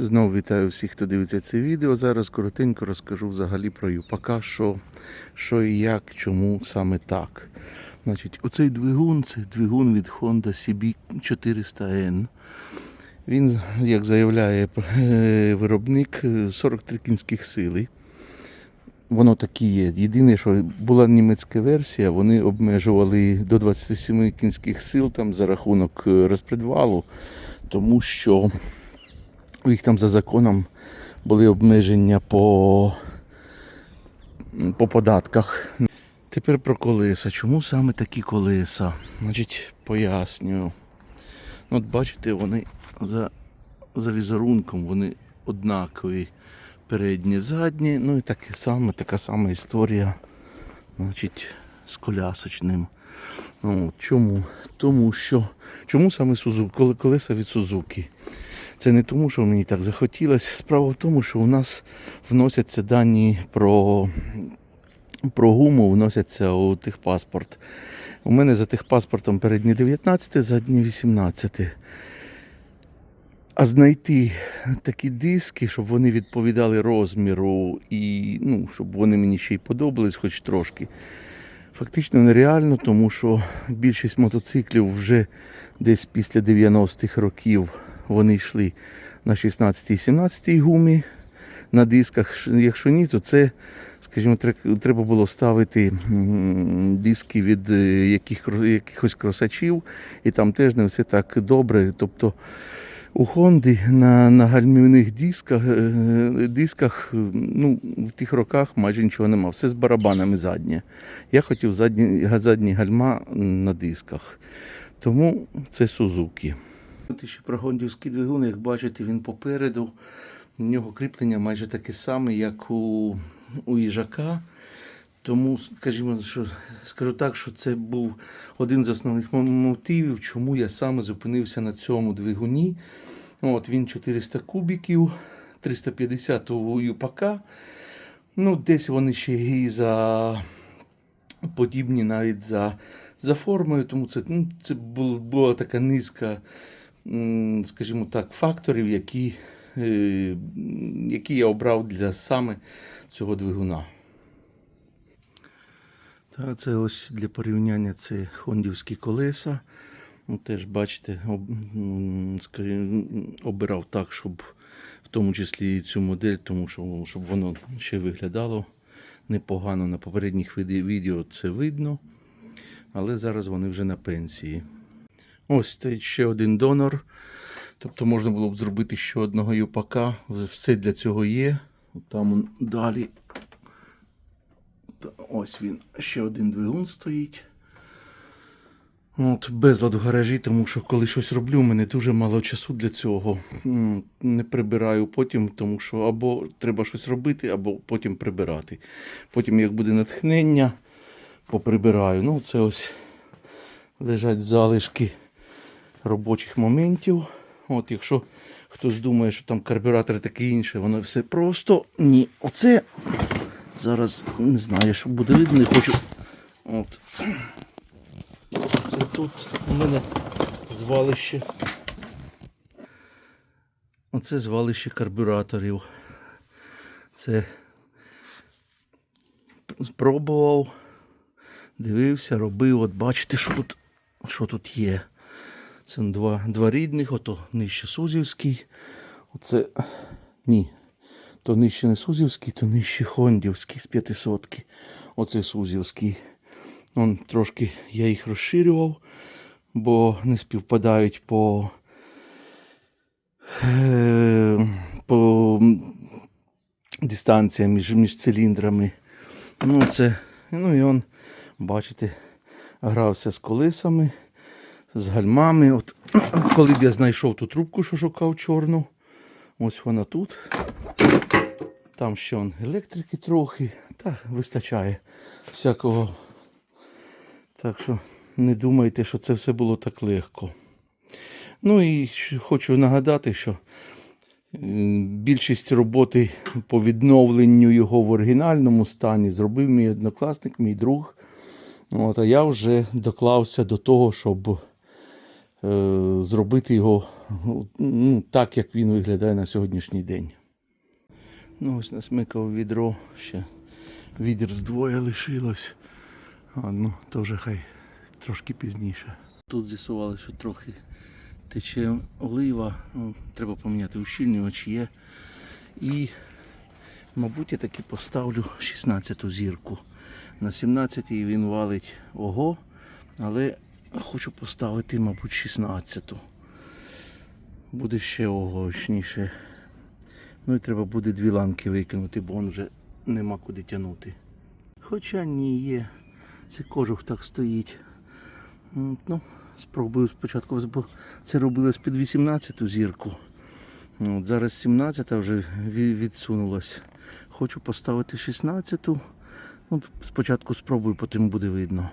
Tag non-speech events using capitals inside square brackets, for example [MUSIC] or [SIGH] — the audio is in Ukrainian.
Знову вітаю всіх, хто дивиться це відео. Зараз коротенько розкажу взагалі про Юпака, що, що і як, чому саме так. Значить, оцей двигун це двигун від Honda CB 400N. Він, як заявляє е, виробник, е, 43 кінських сили. Воно такі є. Єдине, що була німецька версія, вони обмежували до 27 кінських сил там за рахунок е, розпредвалу, тому що у їх там за законом були обмеження по, по податках. Тепер про колеса. Чому саме такі колеса? Значить, пояснюю. Ну, От бачите, вони за, за візерунком, вони однакові. Передні, задні, ну і так саме, така сама історія значить, з колясочним. Ну, чому? Тому що. Чому саме Сузуки? Колеса від Сузуки? Це не тому, що мені так захотілося. Справа в тому, що у нас вносяться дані про, про гуму, вносяться у техпаспорт. У мене за техпаспортом передні 19, задні 18. А знайти такі диски, щоб вони відповідали розміру і ну, щоб вони мені ще й подобались хоч трошки. Фактично нереально, тому що більшість мотоциклів вже десь після 90-х років вони йшли на 16-17 гумі на дисках. Якщо ні, то це, скажімо, треба було ставити диски від е, яких, якихось кросачів, і там теж не все так добре. Тобто у Хонди на, на гальмівних дисках, е, дисках ну, в тих роках майже нічого нема. Все з барабанами заднє. Я хотів задні, задні гальма на дисках. Тому це Сузуки. От ще про гондівський двигун, як бачите, він попереду. У нього кріплення майже таке саме, як у, у їжака. Тому, скажімо, що, скажу так, що це був один з основних мотивів, чому я саме зупинився на цьому двигуні. От, він 400 кубіків, 350 у Юпака. Ну, десь вони ще і за подібні навіть за, за формою, тому це, ну, це була така низка, скажімо так, факторів, які, е, які я обрав для саме цього двигуна. Та це ось для порівняння це хондівські колеса. Ну, теж бачите, обирав так, щоб в тому числі і цю модель, тому що щоб воно ще виглядало непогано. На попередніх відео це видно, але зараз вони вже на пенсії. Ось стоїть ще один донор. Тобто можна було б зробити ще одного юпака. Все для цього є. Там далі Ось він, ще один двигун стоїть. От, безлад в гаражі, тому що коли щось роблю, у мене дуже мало часу для цього. Не прибираю потім, тому що або треба щось робити, або потім прибирати. Потім, як буде натхнення, поприбираю. Ну, це ось лежать залишки робочих моментів. От, якщо хтось думає, що там карбюратор таке інше, воно все просто. Ні. Оце Зараз не знаю, що буде видно, не хочу. От. Це тут у мене звалище. Оце звалище карбюраторів. Це спробував, дивився, робив. От бачите, що тут, що тут є. Це два, два рідних, ото нижче Сузівський. Оце ні, то нижче не Сузівський, то нижче Хондівський з 500. Оце Сузівський. Он трошки я їх розширював, бо не співпадають по, е, по дистанціям між, між циліндрами. Ну, це, ну і он, бачите, грався з колесами, з гальмами. От, [CLEARS THROAT] коли б я знайшов ту трубку, що шукав чорну, ось вона тут. Там ще он електрики трохи, та вистачає всякого. Так що не думайте, що це все було так легко. Ну і хочу нагадати, що більшість роботи по відновленню його в оригінальному стані зробив мій однокласник, мій друг. От, а я вже доклався до того, щоб зробити його ну, так, як він виглядає на сьогоднішній день. Ну, ось насмикав відро, ще відір з лишилось. А, ну, то вже хай трошки пізніше. Тут з'ясували, що трохи тече олива, ну, треба поміняти ущільнювач є. І, мабуть, я таки поставлю 16-ту зірку. На 17-й він валить ого, але хочу поставити, мабуть, 16-ту. Буде ще огочніше. Ну і треба буде дві ланки викинути, бо он вже нема куди тягнути. Хоча ні, є. Це кожух так стоїть. Ну, спробую спочатку, бо це робилось під 18-ту зірку. От зараз 17-та вже ві- відсунулась. Хочу поставити 16-ту. Ну, спочатку спробую, потім буде видно.